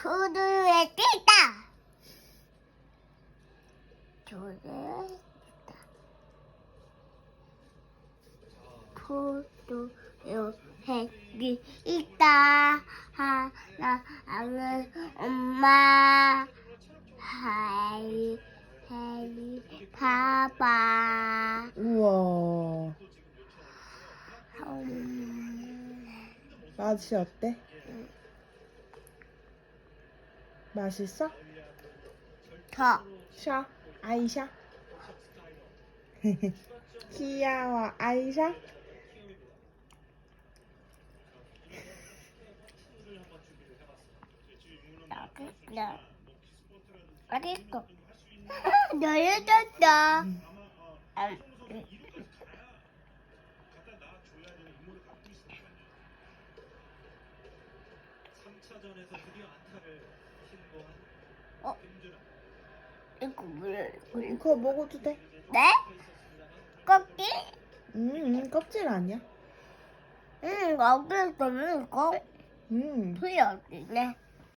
구두에 뛴다. 구두에 뛴다. 구두에 있다. 하나, 아는 엄마. 하이, 하이, 봐봐. 우와. 음, 맛이 어때? 맛있어? 더. 샤. 아이샤. 귀여워. 아이샤. 나 어디 있어? 너였었어. 어? 이거 뭐야? 이거? 그거 먹어도 돼? 네? 꺾기? 음, 껍질 아니야? 응, 거기서 이거 음. 풀렸네.